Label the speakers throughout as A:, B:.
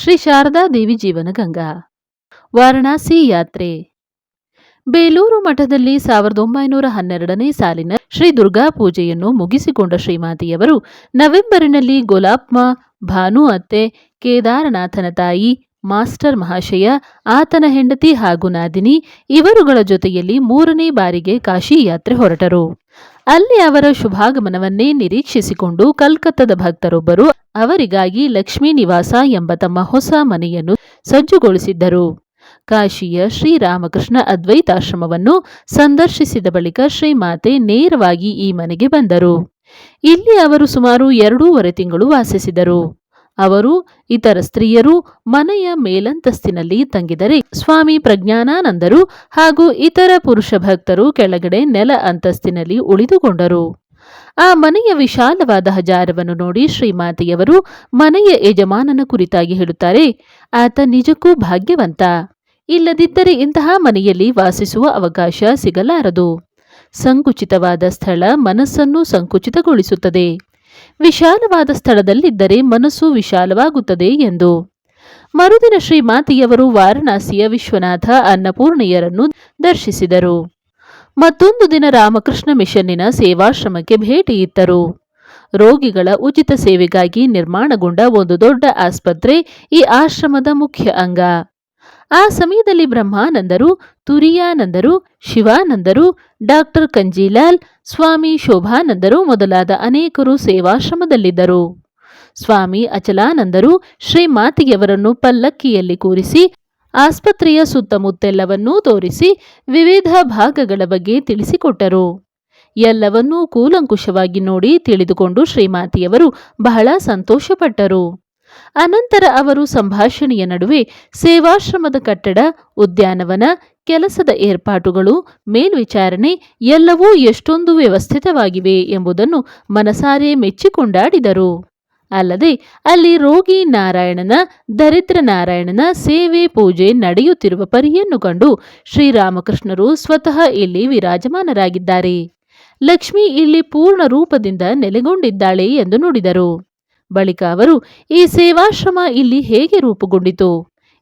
A: ಶ್ರೀ ಶಾರದಾ ದೇವಿ ಜೀವನಗಂಗಾ ವಾರಣಾಸಿ ಯಾತ್ರೆ. ಬೇಲೂರು ಮಠದಲ್ಲಿ ಸಾವಿರದ ಒಂಬೈನೂರ ಹನ್ನೆರಡನೇ ಸಾಲಿನ ಶ್ರೀ ದುರ್ಗಾ ಪೂಜೆಯನ್ನು ಮುಗಿಸಿಕೊಂಡ ಶ್ರೀಮಾತೆಯವರು ನವೆಂಬರಿನಲ್ಲಿ ಗೋಲಾಪ್ಮ, ಭಾನು ಅತ್ತೆ, ಕೇದಾರನಾಥನ ತಾಯಿ, ಮಾಸ್ಟರ್ ಮಹಾಶಯ, ಆತನ ಹೆಂಡತಿ ಹಾಗೂ ನಾದಿನಿ ಇವರುಗಳ ಜೊತೆಯಲ್ಲಿ ಮೂರನೇ ಬಾರಿಗೆ ಕಾಶಿ ಯಾತ್ರೆ ಹೊರಟರು. ಅಲ್ಲಿ ಅವರ ಶುಭಾಗಮನವನ್ನೇ ನಿರೀಕ್ಷಿಸಿಕೊಂಡು ಕಲ್ಕತ್ತದ ಭಕ್ತರೊಬ್ಬರು ಅವರಿಗಾಗಿ ಲಕ್ಷ್ಮೀ ನಿವಾಸ ಎಂಬ ತಮ್ಮ ಹೊಸ ಮನೆಯನ್ನು ಸಜ್ಜುಗೊಳಿಸಿದ್ದರು. ಕಾಶಿಯ ಶ್ರೀರಾಮಕೃಷ್ಣ ಅದ್ವೈತಾಶ್ರಮವನ್ನು ಸಂದರ್ಶಿಸಿದ ಬಳಿಕ ಶ್ರೀಮಾತೆ ನೇರವಾಗಿ ಈ ಮನೆಗೆ ಬಂದರು. ಇಲ್ಲಿ ಅವರು ಸುಮಾರು ಎರಡೂವರೆ ತಿಂಗಳು ವಾಸಿಸಿದರು. ಅವರು ಇತರ ಸ್ತ್ರೀಯರು ಮನೆಯ ಮೇಲಂತಸ್ತಿನಲ್ಲಿ ತಂಗಿದರೆ ಸ್ವಾಮಿ ಪ್ರಜ್ಞಾನಾನಂದರು ಹಾಗೂ ಇತರ ಪುರುಷ ಭಕ್ತರು ಕೆಳಗಡೆ ನೆಲ ಅಂತಸ್ತಿನಲ್ಲಿ ಉಳಿದುಕೊಂಡರು. ಆ ಮನೆಯ ವಿಶಾಲವಾದ ಹಜಾರವನ್ನು ನೋಡಿ ಶ್ರೀಮಾತೆಯವರು ಮನೆಯ ಯಜಮಾನನ ಕುರಿತಾಗಿ ಹೇಳುತ್ತಾರೆ, ಆತ ನಿಜಕ್ಕೂ ಭಾಗ್ಯವಂತ. ಇಲ್ಲದಿದ್ದರೆ ಇಂತಹ ಮನೆಯಲ್ಲಿ ವಾಸಿಸುವ ಅವಕಾಶ ಸಿಗಲಾರದು. ಸಂಕುಚಿತವಾದ ಸ್ಥಳ ಮನಸ್ಸನ್ನು ಸಂಕುಚಿತಗೊಳಿಸುತ್ತದೆ. ವಿಶಾಲವಾದ ಸ್ಥಳದಲ್ಲಿದ್ದರೆ ಮನಸ್ಸು ವಿಶಾಲವಾಗುತ್ತದೆ ಎಂದು. ಮರುದಿನ ಶ್ರೀಮಾತಿಯವರು ವಾರಣಾಸಿಯ ವಿಶ್ವನಾಥ ಅನ್ನಪೂರ್ಣೆಯರನ್ನು ದರ್ಶಿಸಿದರು. ಮತ್ತೊಂದು ದಿನ ರಾಮಕೃಷ್ಣ ಮಿಷನ್ನಿನ ಸೇವಾಶ್ರಮಕ್ಕೆ ಭೇಟಿ ಇತ್ತರು. ರೋಗಿಗಳ ಉಚಿತ ಸೇವೆಗಾಗಿ ನಿರ್ಮಾಣಗೊಂಡ ಒಂದು ದೊಡ್ಡ ಆಸ್ಪತ್ರೆ ಈ ಆಶ್ರಮದ ಮುಖ್ಯ ಅಂಗ. ಆ ಸಮಯದಲ್ಲಿ ಬ್ರಹ್ಮಾನಂದರು, ತುರಿಯಾನಂದರು, ಶಿವಾನಂದರು, ಡಾಕ್ಟರ್ ಕಂಜಿಲಾಲ್, ಸ್ವಾಮಿ ಶೋಭಾನಂದರು ಮೊದಲಾದ ಅನೇಕರು ಸೇವಾಶ್ರಮದಲ್ಲಿದ್ದರು. ಸ್ವಾಮಿ ಅಚಲಾನಂದರು ಶ್ರೀಮಾತೆಯವರನ್ನು ಪಲ್ಲಕ್ಕಿಯಲ್ಲಿ ಕೂರಿಸಿ, ಆಸ್ಪತ್ರೆಯ ಸುತ್ತಮುತ್ತೆಲ್ಲವನ್ನೂ ತೋರಿಸಿ, ವಿವಿಧ ಭಾಗಗಳ ಬಗ್ಗೆ ತಿಳಿಸಿಕೊಟ್ಟರು. ಎಲ್ಲವನ್ನೂ ಕೂಲಂಕುಷವಾಗಿ ನೋಡಿ ತಿಳಿದುಕೊಂಡು ಶ್ರೀಮಾತಿಯವರು ಬಹಳ ಸಂತೋಷಪಟ್ಟರು. ಅನಂತರ ಅವರು ಸಂಭಾಷಣೆಯ ನಡುವೆ ಸೇವಾಶ್ರಮದ ಕಟ್ಟಡ, ಉದ್ಯಾನವನ, ಕೆಲಸದ ಏರ್ಪಾಟುಗಳು, ಮೇಲ್ವಿಚಾರಣೆ ಎಲ್ಲವೂ ಎಷ್ಟೊಂದು ವ್ಯವಸ್ಥಿತವಾಗಿವೆ ಎಂಬುದನ್ನು ಮನಸಾರೆ ಮೆಚ್ಚಿಕೊಂಡಾಡಿದರು. ಅಲ್ಲದೆ ಅಲ್ಲಿ ರೋಗಿ ನಾರಾಯಣನ, ದರಿದ್ರ ನಾರಾಯಣನ ಸೇವೆ ಪೂಜೆ ನಡೆಯುತ್ತಿರುವ ಪರಿಯನ್ನು ಕಂಡು ಶ್ರೀರಾಮಕೃಷ್ಣರು ಸ್ವತಃ ಇಲ್ಲಿ ವಿರಾಜಮಾನರಾಗಿದ್ದಾರೆ. ಲಕ್ಷ್ಮಿ ಇಲ್ಲಿ ಪೂರ್ಣ ರೂಪದಿಂದ ನೆಲೆಗೊಂಡಿದ್ದಾಳೆ ಎಂದು ನುಡಿದರು. ಬಳಿಕ ಅವರು ಈ ಸೇವಾಶ್ರಮ ಇಲ್ಲಿ ಹೇಗೆ ರೂಪುಗೊಂಡಿತು?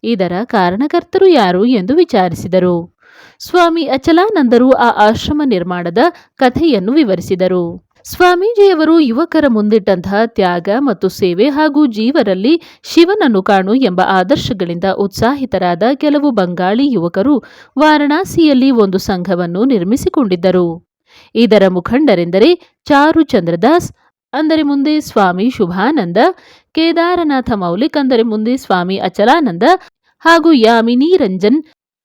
A: ಇದರ ಕಾರಣಕರ್ತರು ಯಾರು ಎಂದು ವಿಚಾರಿಸಿದರು. ಸ್ವಾಮಿ ಅಚಲಾನಂದರು ಆ ಆಶ್ರಮ ನಿರ್ಮಾಣದ ಕಥೆಯನ್ನು ವಿವರಿಸಿದರು. ಸ್ವಾಮೀಜಿಯವರು ಯುವಕರ ಮುಂದಿಟ್ಟಂತಹ ತ್ಯಾಗ ಮತ್ತು ಸೇವೆ ಹಾಗೂ ಜೀವರಲ್ಲಿ ಶಿವನನ್ನು ಕಾಣು ಎಂಬ ಆದರ್ಶಗಳಿಂದ ಉತ್ಸಾಹಿತರಾದ ಕೆಲವು ಬಂಗಾಳಿ ಯುವಕರು ವಾರಣಾಸಿಯಲ್ಲಿ ಒಂದು ಸಂಘವನ್ನು ನಿರ್ಮಿಸಿಕೊಂಡಿದ್ದರು. ಇದರ ಮುಖಂಡರೆಂದರೆ ಚಾರು ಚಂದ್ರದಾಸ್ ಅಂದರೆ ಮುಂದೆ ಸ್ವಾಮಿ ಶುಭಾನಂದ, ಕೇದಾರನಾಥ ಮೌಲಿಕ್ ಅಂದರೆ ಮುಂದೆ ಸ್ವಾಮಿ ಅಚಲಾನಂದ ಹಾಗೂ ಯಾಮಿನಿ ರಂಜನ್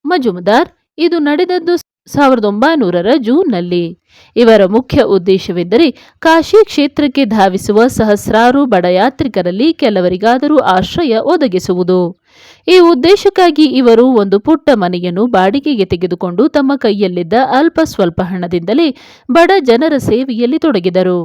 A: ಮಜುಮದಾರ್. ಇದು ನಡೆದದ್ದು ಸಾವಿರದ ಒಂಬೈನೂರರ ಜೂನ್ನಲ್ಲಿ. ಇವರ ಮುಖ್ಯ ಉದ್ದೇಶವೆಂದರೆ ಕಾಶಿ ಕ್ಷೇತ್ರಕ್ಕೆ ಧಾವಿಸುವ ಸಹಸ್ರಾರು ಬಡಯಾತ್ರಿಕರಲ್ಲಿ ಕೆಲವರಿಗಾದರೂ ಆಶ್ರಯ ಒದಗಿಸುವುದು. ಈ ಉದ್ದೇಶಕ್ಕಾಗಿ ಇವರು ಒಂದು ಪುಟ್ಟ ಮನೆಯನ್ನು ಬಾಡಿಗೆಗೆ ತೆಗೆದುಕೊಂಡು ತಮ್ಮ ಕೈಯಲ್ಲಿದ್ದ ಅಲ್ಪ ಸ್ವಲ್ಪ ಹಣದಿಂದಲೇ ಬಡ ಜನರ ಸೇವೆಯಲ್ಲಿ ತೊಡಗಿದರು.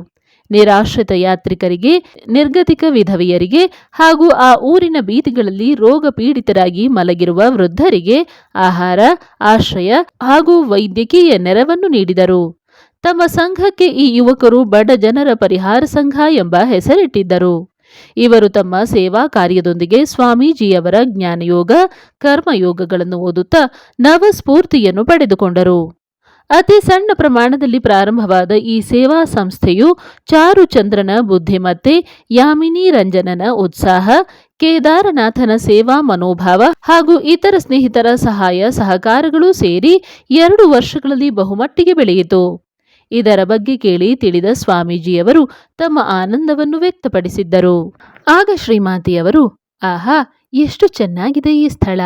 A: ನಿರಾಶ್ರಿತ ಯಾತ್ರಿಕರಿಗೆ, ನಿರ್ಗತಿಕ ವಿಧವೆಯರಿಗೆ ಹಾಗೂ ಆ ಊರಿನ ಬೀದಿಗಳಲ್ಲಿ ರೋಗ ಪೀಡಿತರಾಗಿ ಮಲಗಿರುವ ವೃದ್ಧರಿಗೆ ಆಹಾರ, ಆಶ್ರಯ ಹಾಗೂ ವೈದ್ಯಕೀಯ ನೆರವನ್ನು ನೀಡಿದರು. ತಮ್ಮ ಸಂಘಕ್ಕೆ ಈ ಯುವಕರು ಬಡ ಜನರ ಪರಿಹಾರ ಸಂಘ ಎಂಬ ಹೆಸರಿಟ್ಟಿದ್ದರು. ಇವರು ತಮ್ಮ ಸೇವಾ ಕಾರ್ಯದೊಂದಿಗೆ ಸ್ವಾಮೀಜಿಯವರ ಜ್ಞಾನಯೋಗ, ಕರ್ಮಯೋಗಗಳನ್ನು ಓದುತ್ತಾ ನವಸ್ಫೂರ್ತಿಯನ್ನು ಪಡೆದುಕೊಂಡರು. ಅತಿ ಸಣ್ಣ ಪ್ರಮಾಣದಲ್ಲಿ ಪ್ರಾರಂಭವಾದ ಈ ಸೇವಾ ಸಂಸ್ಥೆಯು ಚಾರುಚಂದ್ರನ ಬುದ್ಧಿಮತ್ತೆ, ಯಾಮಿನಿ ರಂಜನನ ಉತ್ಸಾಹ, ಕೇದಾರನಾಥನ ಸೇವಾ ಮನೋಭಾವ ಹಾಗೂ ಇತರ ಸ್ನೇಹಿತರ ಸಹಾಯ ಸಹಕಾರಗಳು ಸೇರಿ ಎರಡು ವರ್ಷಗಳಲ್ಲಿ ಬಹುಮಟ್ಟಿಗೆ ಬೆಳೆಯಿತು. ಇದರ ಬಗ್ಗೆ ಕೇಳಿ ತಿಳಿದ ಸ್ವಾಮೀಜಿಯವರು ತಮ್ಮ ಆನಂದವನ್ನು ವ್ಯಕ್ತಪಡಿಸಿದ್ದರು. ಆಗ ಶ್ರೀಮಾತೆಯವರು, ಆಹಾ, ಎಷ್ಟು ಚೆನ್ನಾಗಿದೆ ಈ ಸ್ಥಳ!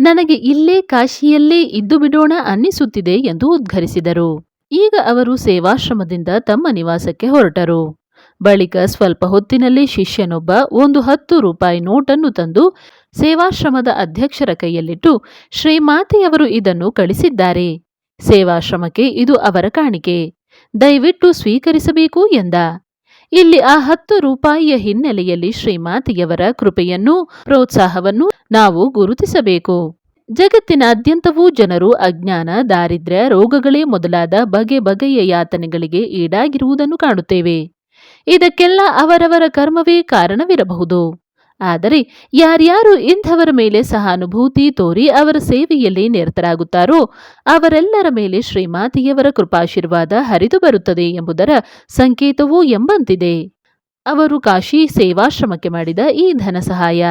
A: ನನಗೆ ಇಲ್ಲೇ ಕಾಶಿಯಲ್ಲೇ ಇದ್ದು ಬಿಡೋಣ ಅನ್ನಿಸುತ್ತಿದೆ ಎಂದು ಉದ್ಘರಿಸಿದರು. ಈಗ ಅವರು ಸೇವಾಶ್ರಮದಿಂದ ತಮ್ಮ ನಿವಾಸಕ್ಕೆ ಹೊರಟರು. ಬಳಿಕ ಸ್ವಲ್ಪ ಹೊತ್ತಿನಲ್ಲಿ ಶಿಷ್ಯನೊಬ್ಬ ಒಂದು ಹತ್ತು ರೂಪಾಯಿ ನೋಟನ್ನು ತಂದು ಸೇವಾಶ್ರಮದ ಅಧ್ಯಕ್ಷರ ಕೈಯಲ್ಲಿಟ್ಟು ಶ್ರೀಮಾತೆಯವರು ಇದನ್ನು ಕಳಿಸಿದ್ದಾರೆ. ಸೇವಾಶ್ರಮಕ್ಕೆ ಇದು ಅವರ ಕಾಣಿಕೆ. ದಯವಿಟ್ಟು ಸ್ವೀಕರಿಸಬೇಕು ಎಂದ. ಇಲ್ಲಿ ಆ ಹತ್ತು ರೂಪಾಯಿಯ ಹಿನ್ನೆಲೆಯಲ್ಲಿ ಶ್ರೀಮಾತೆಯವರ ಕೃಪೆಯನ್ನು, ಪ್ರೋತ್ಸಾಹವನ್ನು ನಾವು ಗುರುತಿಸಬೇಕು. ಜಗತ್ತಿನಾದ್ಯಂತವೂ ಜನರು ಅಜ್ಞಾನ, ದಾರಿದ್ರ್ಯ, ರೋಗಗಳೇ ಮೊದಲಾದ ಬಗೆ ಬಗೆಯ ಯಾತನೆಗಳಿಗೆ ಈಡಾಗಿರುವುದನ್ನು ಕಾಣುತ್ತೇವೆ. ಇದಕ್ಕೆಲ್ಲ ಅವರವರ ಕರ್ಮವೇ ಕಾರಣವಿರಬಹುದು. ಆದರೆ ಯಾರ್ಯಾರು ಇಂಥವರ ಮೇಲೆ ಸಹಾನುಭೂತಿ ತೋರಿ ಅವರ ಸೇವೆಯಲ್ಲಿ ನಿರತರಾಗುತ್ತಾರೋ ಅವರೆಲ್ಲರ ಮೇಲೆ ಶ್ರೀಮಾತೆಯವರ ಕೃಪಾಶೀರ್ವಾದ ಹರಿದು ಬರುತ್ತದೆ ಎಂಬುದರ ಸಂಕೇತವೂ ಎಂಬಂತಿದೆ. ಅವರು ಕಾಶಿ ಸೇವಾಶ್ರಮಕ್ಕೆ ಮಾಡಿದ ಈ ಧನ ಸಹಾಯ.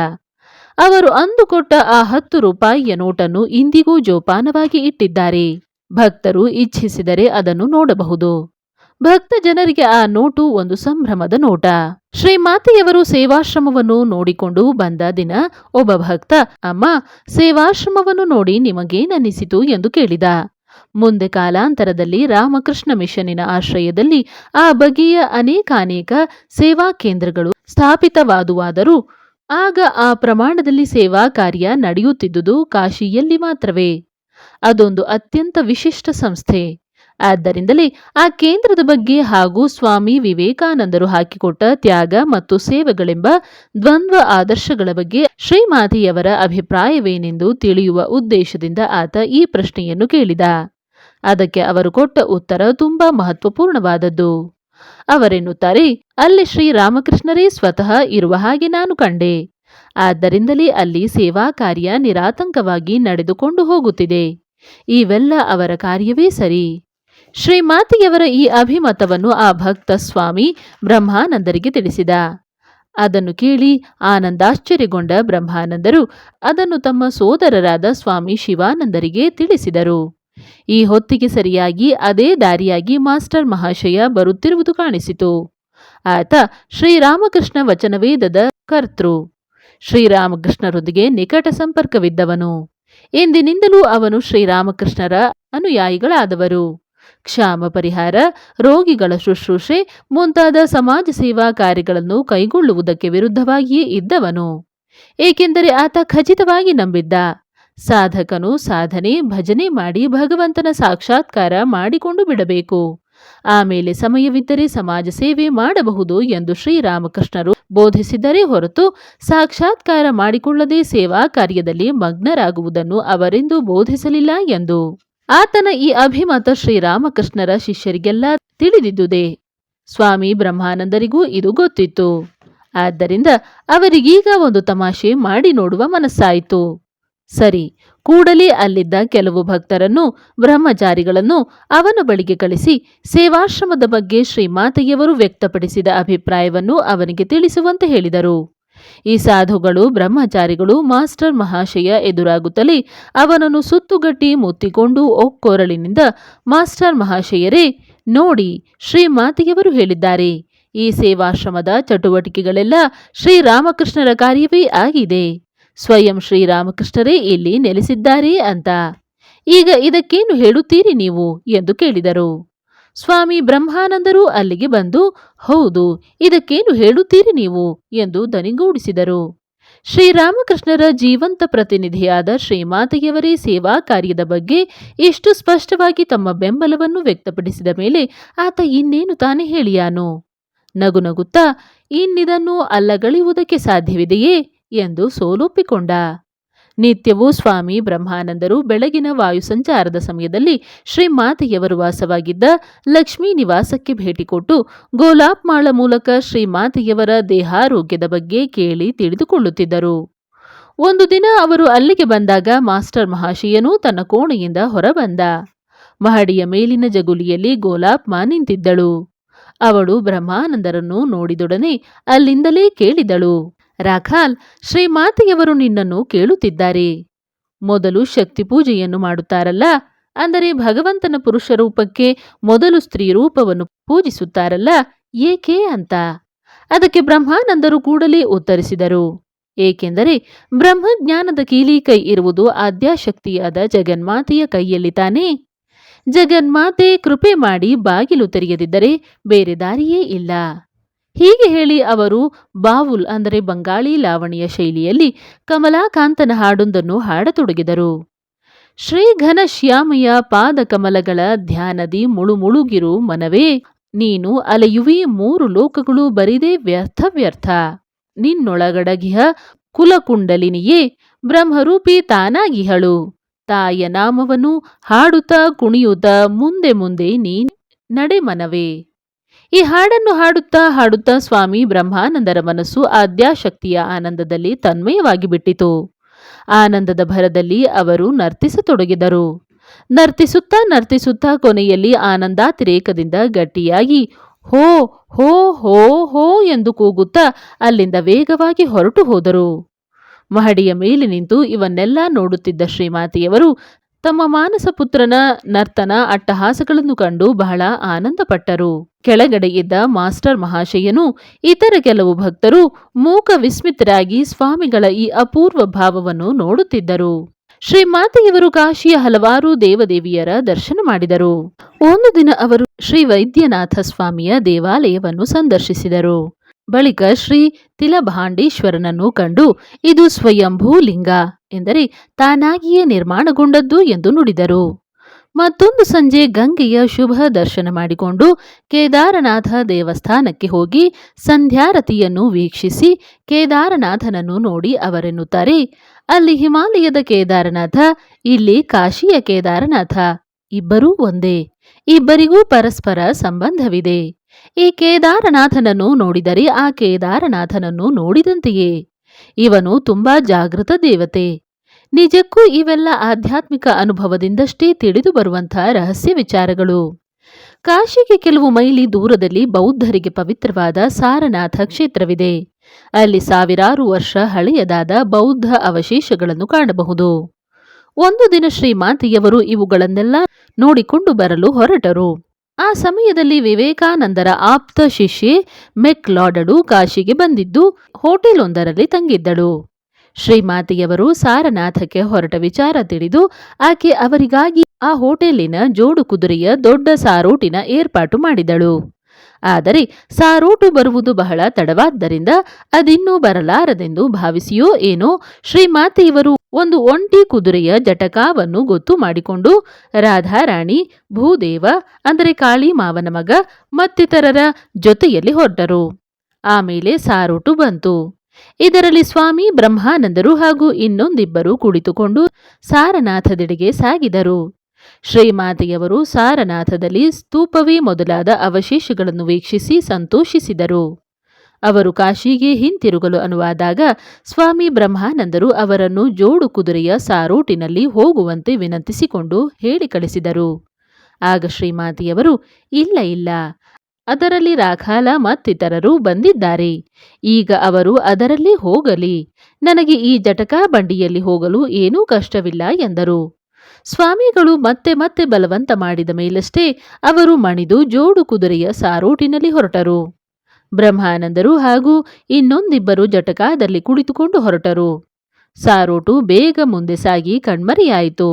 A: ಅವರು ಅಂದುಕೊಟ್ಟ ಆ ಹತ್ತು ರೂಪಾಯಿಯ ನೋಟನ್ನು ಇಂದಿಗೂ ಜೋಪಾನವಾಗಿ ಇಟ್ಟಿದ್ದಾರೆ. ಭಕ್ತರು ಇಚ್ಛಿಸಿದರೆ ಅದನ್ನು ನೋಡಬಹುದು. ಭಕ್ತ ಜನರಿಗೆ ಆ ನೋಟು ಒಂದು ಸಂಭ್ರಮದ ನೋಟ. ಶ್ರೀಮಾತೆಯವರು ಸೇವಾಶ್ರಮವನ್ನು ನೋಡಿಕೊಂಡು ಬಂದ ದಿನ ಒಬ್ಬ ಭಕ್ತ, ಅಮ್ಮ, ಸೇವಾಶ್ರಮವನ್ನು ನೋಡಿ ನಿಮಗೇನನ್ನಿಸಿತು? ಎಂದು ಕೇಳಿದ. ಮುಂದೆ ಕಾಲಾಂತರದಲ್ಲಿ ರಾಮಕೃಷ್ಣ ಮಿಷನಿನ ಆಶ್ರಯದಲ್ಲಿ ಆ ಬಗೆಯ ಅನೇಕಾನೇಕ ಸೇವಾ ಕೇಂದ್ರಗಳು ಸ್ಥಾಪಿತವಾದುವಾದರೂ ಆಗ ಆ ಪ್ರಮಾಣದಲ್ಲಿ ಸೇವಾ ಕಾರ್ಯ ನಡೆಯುತ್ತಿದ್ದುದು ಕಾಶಿಯಲ್ಲಿ ಮಾತ್ರವೇ. ಅದೊಂದು ಅತ್ಯಂತ ವಿಶಿಷ್ಟ ಸಂಸ್ಥೆ. ಆದ್ದರಿಂದಲೇ ಆ ಕೇಂದ್ರದ ಬಗ್ಗೆ ಹಾಗೂ ಸ್ವಾಮಿ ವಿವೇಕಾನಂದರು ಹಾಕಿಕೊಟ್ಟ ತ್ಯಾಗ ಮತ್ತು ಸೇವೆಗಳೆಂಬ ದ್ವಂದ್ವ ಆದರ್ಶಗಳ ಬಗ್ಗೆ ಶ್ರೀಮಾತೆಯವರ ಅಭಿಪ್ರಾಯವೇನೆಂದು ತಿಳಿಯುವ ಉದ್ದೇಶದಿಂದ ಆತ ಈ ಪ್ರಶ್ನೆಯನ್ನು ಕೇಳಿದ. ಅದಕ್ಕೆ ಅವರು ಕೊಟ್ಟ ಉತ್ತರ ತುಂಬಾ ಮಹತ್ವಪೂರ್ಣವಾದದ್ದು. ಅವರೆನ್ನುತ್ತಾರೆ, ಅಲ್ಲಿ ಶ್ರೀರಾಮಕೃಷ್ಣರೇ ಸ್ವತಃ ಇರುವ ಹಾಗೆ ನಾನು ಕಂಡೆ. ಆದ್ದರಿಂದಲೇ ಅಲ್ಲಿ ಸೇವಾ ಕಾರ್ಯ ನಿರಾತಂಕವಾಗಿ ನಡೆದುಕೊಂಡು ಹೋಗುತ್ತಿದೆ. ಇವೆಲ್ಲ ಅವರ ಕಾರ್ಯವೇ ಸರಿ. ಶ್ರೀಮಾತೆಯವರ ಈ ಅಭಿಮತವನ್ನು ಆ ಭಕ್ತ ಸ್ವಾಮಿ ಬ್ರಹ್ಮಾನಂದರಿಗೆ ತಿಳಿಸಿದ. ಅದನ್ನು ಕೇಳಿ ಆನಂದಾಶ್ಚರ್ಯಗೊಂಡ ಬ್ರಹ್ಮಾನಂದರು ಅದನ್ನು ತಮ್ಮ ಸೋದರರಾದ ಸ್ವಾಮಿ ಶಿವಾನಂದರಿಗೆ ತಿಳಿಸಿದರು. ಈ ಹೊತ್ತಿಗೆ ಸರಿಯಾಗಿ ಅದೇ ದಾರಿಯಾಗಿ ಮಾಸ್ಟರ್ ಮಹಾಶಯ ಬರುತ್ತಿರುವುದು ಕಾಣಿಸಿತು. ಆತ ಶ್ರೀರಾಮಕೃಷ್ಣ ವಚನವೇದದ ಕರ್ತೃ. ಶ್ರೀರಾಮಕೃಷ್ಣರೊಂದಿಗೆ ನಿಕಟ ಸಂಪರ್ಕವಿದ್ದವನು. ಎಂದಿನಿಂದಲೂ ಅವನು ಶ್ರೀರಾಮಕೃಷ್ಣರ ಅನುಯಾಯಿಗಳಾದವರು. ಕ್ಷಾಮ ಪರಿಹಾರ, ರೋಗಿಗಳ ಶುಶ್ರೂಷೆ, ಮುಂತಾದ ಸಮಾಜ ಸೇವಾ ಕಾರ್ಯಗಳನ್ನು ಕೈಗೊಳ್ಳುವುದಕ್ಕೆ ವಿರುದ್ಧವಾಗಿಯೇ ಇದ್ದವನು. ಏಕೆಂದರೆ ಆತ ಖಚಿತವಾಗಿ ನಂಬಿದ್ದ. ಸಾಧಕನು ಸಾಧನೆ, ಭಜನೆ ಮಾಡಿ ಭಗವಂತನ ಸಾಕ್ಷಾತ್ಕಾರ ಮಾಡಿಕೊಂಡು ಬಿಡಬೇಕು. ಆಮೇಲೆ ಸಮಯವಿದ್ದರೆ ಸಮಾಜ ಸೇವೆ ಮಾಡಬಹುದು ಎಂದು ಶ್ರೀರಾಮಕೃಷ್ಣರು ಬೋಧಿಸಿದ್ದರೆ ಹೊರತು ಸಾಕ್ಷಾತ್ಕಾರ ಮಾಡಿಕೊಳ್ಳದೆ ಸೇವಾ ಕಾರ್ಯದಲ್ಲಿ ಮಗ್ನರಾಗುವುದನ್ನು ಅವರೆಂದೂ ಬೋಧಿಸಲಿಲ್ಲ ಎಂದು ಆತನ ಈ ಅಭಿಮತ ಶ್ರೀರಾಮಕೃಷ್ಣರ ಶಿಷ್ಯರಿಗೆಲ್ಲ ತಿಳಿದಿದ್ದುದೇ. ಸ್ವಾಮಿ ಬ್ರಹ್ಮಾನಂದರಿಗೂ ಇದು ಗೊತ್ತಿತ್ತು. ಆದ್ದರಿಂದ ಅವರಿಗೀಗ ಒಂದು ತಮಾಷೆ ಮಾಡಿ ನೋಡುವ ಮನಸ್ಸಾಯಿತು. ಸರಿ, ಕೂಡಲೇ ಅಲ್ಲಿದ್ದ ಕೆಲವು ಭಕ್ತರನ್ನು, ಬ್ರಹ್ಮಚಾರಿಗಳನ್ನು ಅವನ ಬಳಿಗೆ ಕಳಿಸಿ ಸೇವಾಶ್ರಮದ ಬಗ್ಗೆ ಶ್ರೀಮಾತೆಯವರು ವ್ಯಕ್ತಪಡಿಸಿದ ಅಭಿಪ್ರಾಯವನ್ನು ಅವನಿಗೆ ತಿಳಿಸುವಂತೆ ಹೇಳಿದರು. ಈ ಸಾಧುಗಳು, ಬ್ರಹ್ಮಚಾರಿಗಳು, ಮಾಸ್ಟರ್ ಮಹಾಶಯ ಎದುರಾಗುತ್ತಲೇ ಅವನನ್ನು ಸುತ್ತುಗಟ್ಟಿ ಮುತ್ತಿಕೊಂಡು ಒಕ್ಕೊರಳಿನಿಂದ ಮಾಸ್ಟರ್ ಮಹಾಶಯರೇ, ನೋಡಿ ಶ್ರೀಮಾತಿಯವರು ಹೇಳಿದ್ದಾರೆ. ಈ ಸೇವಾಶ್ರಮದ ಚಟುವಟಿಕೆಗಳೆಲ್ಲ ಶ್ರೀರಾಮಕೃಷ್ಣರ ಕಾರ್ಯವೇ ಆಗಿದೆ. ಸ್ವಯಂ ಶ್ರೀರಾಮಕೃಷ್ಣರೇ ಇಲ್ಲಿ ನೆಲೆಸಿದ್ದಾರೆ ಅಂತ. ಈಗ ಇದಕ್ಕೇನು ಹೇಳುತ್ತೀರಿ ನೀವು? ಎಂದು ಕೇಳಿದರು. ಸ್ವಾಮಿ ಬ್ರಹ್ಮಾನಂದರು ಅಲ್ಲಿಗೆ ಬಂದು, ಹೌದು, ಇದಕ್ಕೇನು ಹೇಳುತ್ತೀರಿ ನೀವು? ಎಂದು ದನಿಗೂಡಿಸಿದರು. ಶ್ರೀರಾಮಕೃಷ್ಣರ ಜೀವಂತ ಪ್ರತಿನಿಧಿಯಾದ ಶ್ರೀಮಾತೆಯವರೇ ಸೇವಾ ಕಾರ್ಯದ ಬಗ್ಗೆ ಎಷ್ಟು ಸ್ಪಷ್ಟವಾಗಿ ತಮ್ಮ ಬೆಂಬಲವನ್ನು ವ್ಯಕ್ತಪಡಿಸಿದ ಮೇಲೆ ಆತ ಇನ್ನೇನು ತಾನೇ ಹೇಳಿಯಾನು? ನಗು ನಗುತ್ತಾ ಇನ್ನಿದನ್ನು ಅಲ್ಲಗಳೆಯುವುದಕ್ಕೆ ಸಾಧ್ಯವಿದೆಯೇ? ಎಂದು ಸೋಲೊಪ್ಪಿಕೊಂಡ. ನಿತ್ಯವೂ ಸ್ವಾಮಿ ಬ್ರಹ್ಮಾನಂದರು ಬೆಳಗಿನ ವಾಯು ಸಂಚಾರದ ಸಮಯದಲ್ಲಿ ಶ್ರೀಮಾತೆಯವರು ವಾಸವಾಗಿದ್ದ ಲಕ್ಷ್ಮೀ ನಿವಾಸಕ್ಕೆ ಭೇಟಿ ಕೊಟ್ಟು ಗೋಲಾಪ್ಮಾಳ ಮೂಲಕ ಶ್ರೀಮಾತೆಯವರ ದೇಹಾರೋಗ್ಯದ ಬಗ್ಗೆ ಕೇಳಿ ತಿಳಿದುಕೊಳ್ಳುತ್ತಿದ್ದರು. ಒಂದು ದಿನ ಅವರು ಅಲ್ಲಿಗೆ ಬಂದಾಗ ಮಾಸ್ಟರ್ ಮಹಾಶಯನು ತನ್ನ ಕೋಣೆಯಿಂದ ಹೊರಬಂದ. ಮಹಡಿಯ ಮೇಲಿನ ಜಗುಲಿಯಲ್ಲಿ ಗೋಲಾಪ್ಮ ನಿಂತಿದ್ದಳು. ಅವಳು ಬ್ರಹ್ಮಾನಂದರನ್ನು ನೋಡಿದೊಡನೆ ಅಲ್ಲಿಂದಲೇ ಕೇಳಿದಳು. ರಾಖಾಲ್ ಶ್ರೀಮಾತೆಯವರು ನಿನ್ನನ್ನು ಕೇಳುತ್ತಿದ್ದಾರೆ. ಮೊದಲು ಶಕ್ತಿ ಪೂಜೆಯನ್ನು ಮಾಡುತ್ತಾರಲ್ಲ, ಅಂದರೆ ಭಗವಂತನ ಪುರುಷ ರೂಪಕ್ಕೆ ಮೊದಲು ಸ್ತ್ರೀ ರೂಪವನ್ನು ಪೂಜಿಸುತ್ತಾರಲ್ಲ, ಏಕೆ ಅಂತ? ಅದಕ್ಕೆ ಬ್ರಹ್ಮಾನಂದರು ಕೂಡಲೇ ಉತ್ತರಿಸಿದರು. ಏಕೆಂದರೆ ಬ್ರಹ್ಮಜ್ಞಾನದ ಕೀಲಿ ಕೈ ಇರುವುದು ಆದ್ಯಾಶಕ್ತಿಯಾದ ಜಗನ್ಮಾತೆಯ ಕೈಯಲ್ಲಿ ತಾನೇ. ಜಗನ್ಮಾತೆ ಕೃಪೆ ಮಾಡಿ ಬಾಗಿಲು ತೆರೆಯದಿದ್ದರೆ ಬೇರೆ ದಾರಿಯೇ ಇಲ್ಲ. ಹೀಗೆ ಹೇಳಿ ಅವರು ಬಾವುಲ್ ಅಂದರೆ ಬಂಗಾಳಿ ಲಾವಣಿಯ ಶೈಲಿಯಲ್ಲಿ ಕಮಲಾಕಾಂತನ ಹಾಡೊಂದನ್ನು ಹಾಡತೊಡಗಿದರು. ಶ್ರೀ ಘನ ಪಾದಕಮಲಗಳ ಪಾದ ಕಮಲಗಳ ಧ್ಯಾನದಿ ಮುಳುಮುಳುಗಿರು ಮನವೇ, ನೀನು ಅಲೆಯುವಿ ಮೂರು ಲೋಕಗಳು ಬರಿದೇ ವ್ಯರ್ಥ ವ್ಯರ್ಥ. ನಿನ್ನೊಳಗಡಗಿಹ ಕುಲಕುಂಡಲಿನಿಯೇ, ಬ್ರಹ್ಮರೂಪಿ ತಾನಾಗಿಹಳು. ತಾಯ ನಾಮವನ್ನು ಹಾಡುತ್ತಾ ಕುಣಿಯುತ್ತಾ ಮುಂದೆ ಮುಂದೆ ನೀ ನಡೆ ಮನವೇ. ಈ ಹಾಡನ್ನು ಹಾಡುತ್ತಾ ಹಾಡುತ್ತಾ ಸ್ವಾಮಿ ಬ್ರಹ್ಮಾನಂದರ ಮನಸ್ಸು ಆದ್ಯಾಶಕ್ತಿಯ ಆನಂದದಲ್ಲಿ ತನ್ಮಯವಾಗಿ ಬಿಟ್ಟಿತು. ಆನಂದದ ಭರದಲ್ಲಿ ಅವರು ನರ್ತಿಸತೊಡಗಿದರು. ನರ್ತಿಸುತ್ತಾ ನರ್ತಿಸುತ್ತಾ ಕೊನೆಯಲ್ಲಿ ಆನಂದಾತಿರೇಕದಿಂದ ಗಟ್ಟಿಯಾಗಿ ಹೋ ಹೋ ಹೋ ಹೋ ಎಂದು ಕೂಗುತ್ತಾ ಅಲ್ಲಿಂದ ವೇಗವಾಗಿ ಹೊರಟು ಹೋದರು. ಮಹಡಿಯ ಮೇಲೆ ನಿಂತು ಇವನ್ನೆಲ್ಲ ನೋಡುತ್ತಿದ್ದ ಶ್ರೀಮಾತೆಯವರು ತಮ್ಮ ಮಾನಸ ಪುತ್ರನ ನರ್ತನ ಅಟ್ಟಹಾಸಗಳನ್ನು ಕಂಡು ಬಹಳ ಆನಂದಪಟ್ಟರು. ಕೆಳಗಡೆ ಇದ್ದ ಮಾಸ್ಟರ್ ಮಹಾಶಯನು ಇತರ ಕೆಲವು ಭಕ್ತರು ಮೂಕ ವಿಸ್ಮಿತರಾಗಿ ಸ್ವಾಮಿಗಳ ಈ ಅಪೂರ್ವ ಭಾವವನ್ನು ನೋಡುತ್ತಿದ್ದರು. ಶ್ರೀಮಾತೆಯವರು ಕಾಶಿಯ ಹಲವಾರು ದೇವದೇವಿಯರ ದರ್ಶನ ಮಾಡಿದರು. ಒಂದು ದಿನ ಅವರು ಶ್ರೀ ವೈದ್ಯನಾಥ ಸ್ವಾಮಿಯ ದೇವಾಲಯವನ್ನು ಸಂದರ್ಶಿಸಿದರು. ಬಳಿಕ ಶ್ರೀ ತಿಲಭಾಂಡೀಶ್ವರನನ್ನು ಕಂಡು, ಇದು ಸ್ವಯಂಭೂ ಲಿಂಗ ಎಂದರೆ ತಾನಾಗಿಯೇ ನಿರ್ಮಾಣಗೊಂಡದ್ದು ಎಂದು ನುಡಿದರು. ಮತ್ತೊಂದು ಸಂಜೆ ಗಂಗೆಯ ಶುಭ ದರ್ಶನ ಮಾಡಿಕೊಂಡು ಕೇದಾರನಾಥ ದೇವಸ್ಥಾನಕ್ಕೆ ಹೋಗಿ ಸಂಧ್ಯಾರತಿಯನ್ನು ವೀಕ್ಷಿಸಿ ಕೇದಾರನಾಥನನ್ನು ನೋಡಿ ಅವರೆನ್ನುತ್ತಾರೆ, ಅಲ್ಲಿ ಹಿಮಾಲಯದ ಕೇದಾರನಾಥ, ಇಲ್ಲಿ ಕಾಶಿಯ ಕೇದಾರನಾಥ, ಇಬ್ಬರೂ ಒಂದೇ, ಇಬ್ಬರಿಗೂ ಪರಸ್ಪರ ಸಂಬಂಧವಿದೆ. ಈ ಕೇದಾರನಾಥನನ್ನು ನೋಡಿದರೆ ಆ ಕೇದಾರನಾಥನನ್ನು ನೋಡಿದಂತೆಯೇ. ಇವನು ತುಂಬಾ ಜಾಗೃತ ದೇವತೆ. ನಿಜಕ್ಕೂ ಇವೆಲ್ಲ ಆಧ್ಯಾತ್ಮಿಕ ಅನುಭವದಿಂದಷ್ಟೇ ತಿಳಿದು ಬರುವಂತಹ ರಹಸ್ಯ ವಿಚಾರಗಳು. ಕಾಶಿಗೆ ಕೆಲವು ಮೈಲಿ ದೂರದಲ್ಲಿ ಬೌದ್ಧರಿಗೆ ಪವಿತ್ರವಾದ ಸಾರನಾಥ ಕ್ಷೇತ್ರವಿದೆ. ಅಲ್ಲಿ ಸಾವಿರಾರು ವರ್ಷ ಹಳೆಯದಾದ ಬೌದ್ಧ ಅವಶೇಷಗಳನ್ನು ಕಾಣಬಹುದು. ಒಂದು ದಿನ ಶ್ರೀಮಾತೆಯವರು ಇವುಗಳನ್ನೆಲ್ಲ ನೋಡಿಕೊಂಡು ಬರಲು ಹೊರಟರು. ಆ ಸಮಯದಲ್ಲಿ ವಿವೇಕಾನಂದರ ಆಪ್ತ ಶಿಷ್ಯೆ ಮೆಕ್ಲಾಡಡು ಕಾಶಿಗೆ ಬಂದಿದ್ದು ಹೋಟೆಲ್ ಒಂದರಲ್ಲಿ ತಂಗಿದ್ದಳು. ಶ್ರೀಮಾತಿಯವರು ಸಾರನಾಥಕ್ಕೆ ಹೊರಟ ವಿಚಾರ ತಿಳಿದು ಆಕೆ ಅವರಿಗಾಗಿ ಆ ಹೋಟೆಲಿನ ಜೋಡು ಕುದುರೆಯ ದೊಡ್ಡ ಸಾರೋಟಿನ ಏರ್ಪಾಟು ಮಾಡಿದಳು. ಆದರೆ ಸಾರೋಟು ಬರುವುದು ಬಹಳ ತಡವಾದ್ದರಿಂದ ಅದಿನ್ನೂ ಬರಲಾರದೆಂದು ಭಾವಿಸಿಯೋ ಏನೋ ಶ್ರೀಮಾತೆಯವರು ಒಂದು ಒಂಟಿ ಕುದುರೆಯ ಜಟಕಾವನ್ನು ಗೊತ್ತು ಮಾಡಿಕೊಂಡು, ರಾಧಾರಾಣಿ, ಭೂದೇವ, ಅಂದರೆ ಕಾಳಿ ಮಾವನ ಮಗ, ಮತ್ತಿತರರ ಜೊತೆಯಲ್ಲಿ ಹೊರಟರು. ಆಮೇಲೆ ಸಾರೋಟು ಬಂತು. ಇದರಲ್ಲಿ ಸ್ವಾಮಿ, ಬ್ರಹ್ಮಾನಂದರು ಹಾಗೂ ಇನ್ನೊಂದಿಬ್ಬರು ಕುಳಿತುಕೊಂಡು ಸಾರನಾಥದೆಡೆಗೆ ಸಾಗಿದರು. ಶ್ರೀಮಾತೆಯವರು ಸಾರನಾಥದಲ್ಲಿ ಸ್ತೂಪವೇ ಮೊದಲಾದ ಅವಶೇಷಗಳನ್ನು ವೀಕ್ಷಿಸಿ ಸಂತೋಷಿಸಿದರು. ಅವರು ಕಾಶಿಗೆ ಹಿಂತಿರುಗಲು ಅನುವಾದಾಗ ಸ್ವಾಮಿ ಬ್ರಹ್ಮಾನಂದರು ಅವರನ್ನು ಜೋಡು ಕುದುರೆಯ ಸಾರೋಟಿನಲ್ಲಿ ಹೋಗುವಂತೆ ವಿನಂತಿಸಿಕೊಂಡು ಹೇಳಿ ಕಳಿಸಿದರು. ಆಗ ಶ್ರೀಮಾತೆಯವರು, ಇಲ್ಲ ಇಲ್ಲ, ಅದರಲ್ಲಿ ರಾಖಾಲ ಮತ್ತಿತರರು ಬಂದಿದ್ದಾರೆ. ಈಗ ಅವರು ಅದರಲ್ಲಿ ಹೋಗಲಿ. ನನಗೆ ಈ ಜಟಕಾ ಬಂಡಿಯಲ್ಲಿ ಹೋಗಲು ಏನೂ ಕಷ್ಟವಿಲ್ಲ ಎಂದರು. ಸ್ವಾಮಿಗಳು ಮತ್ತೆ ಮತ್ತೆ ಬಲವಂತ ಮಾಡಿದ ಮೇಲಷ್ಟೇ ಅವರು ಮಣಿದು ಜೋಡು ಕುದುರೆಯ ಸಾರೋಟಿನಲ್ಲಿ ಹೊರಟರು. ಬ್ರಹ್ಮಾನಂದರು ಹಾಗೂ ಇನ್ನೊಂದಿಬ್ಬರು ಜಟಕಾದಲ್ಲಿ ಕುಳಿತುಕೊಂಡು ಹೊರಟರು. ಸಾರೋಟು ಬೇಗ ಮುಂದೆ ಸಾಗಿ ಕಣ್ಮರೆಯಾಯಿತು.